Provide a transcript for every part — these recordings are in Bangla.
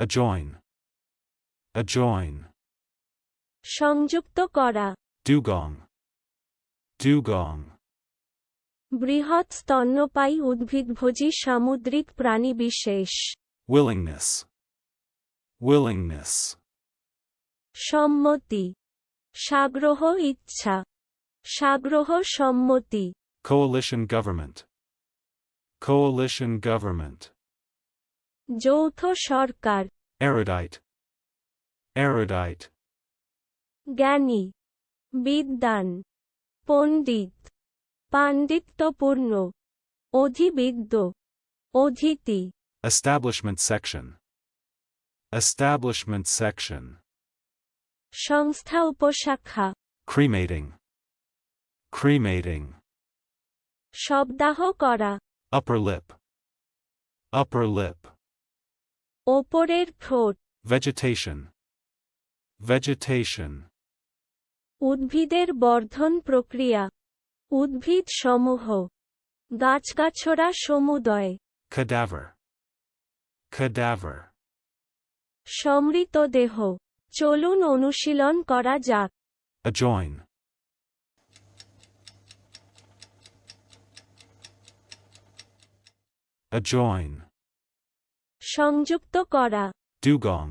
Adjoin. Adjoin. সংযুক্ত করা Dugong. Dugong. বৃহৎ স্তন্যপায়ী উদ্ভিদভোজী সামুদ্রিক প্রাণীবিশেষ Willingness. Willingness. সম্মতি সাগ্রহ ইচ্ছা সাগ্রহ সম্মতি Coalition government. Coalition government. যৌথ সরকার Erudite. Erudite. জ্ঞানী বিদ্বান পণ্ডিত পাণ্ডিত্যপূর্ণ অধিবিদ্য অধীতি Establishment section. Establishment section. সংস্থা উপশাখা Cremating. Cremating. শব্দাহ করা Upper lip. Upper lip. ওপরের ঠোঁট Vegetation. Vegetation. উদ্ভিদের বর্ধন প্রক্রিয়া উদ্ভিদ সমূহ গাছগাছড়া সমুদয় Cadaver. Cadaver. সমৃত দেহ চলুন অনুশীলন করা যাক Adjoin. Adjoin. সংযুক্ত করা Dugong.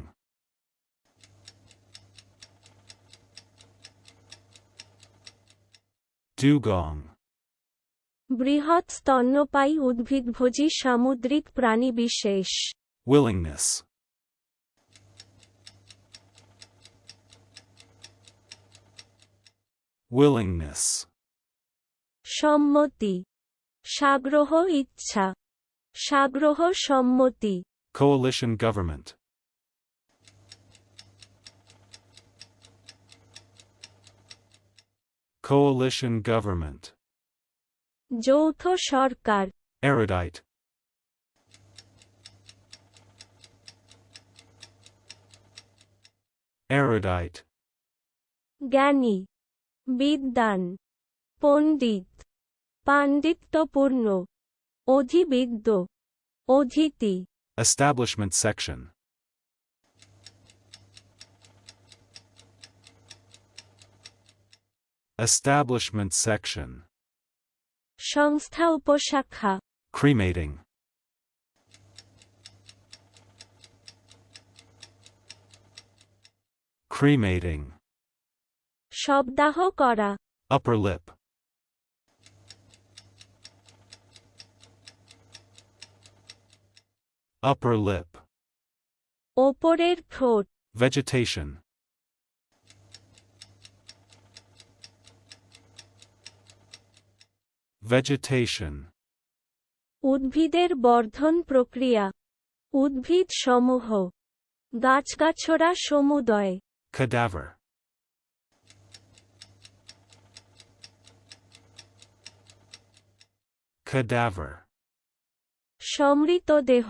Dugong. বৃহৎ স্তন্যপায়ী উদ্ভিদভোজী সামুদ্রিক প্রাণীবিশেষ Willingness. Willingness. সম্মতি সাগ্রহ ইচ্ছা সাগ্রহ সম্মতি Coalition government. Coalition government. যৌথ সরকার Erudite. Erudite. জ্ঞানী বিদ্বান পণ্ডিত পাণ্ডিত্যপূর্ণ অধিবিদ্য অধীতি Establishment section. Establishment section. সংস্থা উপশাখা Cremating. Cremating. শব্দাহ করা Upper lip. Upper lip. ওপরের ঠোঁট Vegetation. Vegetation. উদ্ভিদের বর্ধন প্রক্রিয়া উদ্ভিদ সমূহ গাছগাছড়া সমুদয় Cadaver. Cadaver. সমৃত দেহ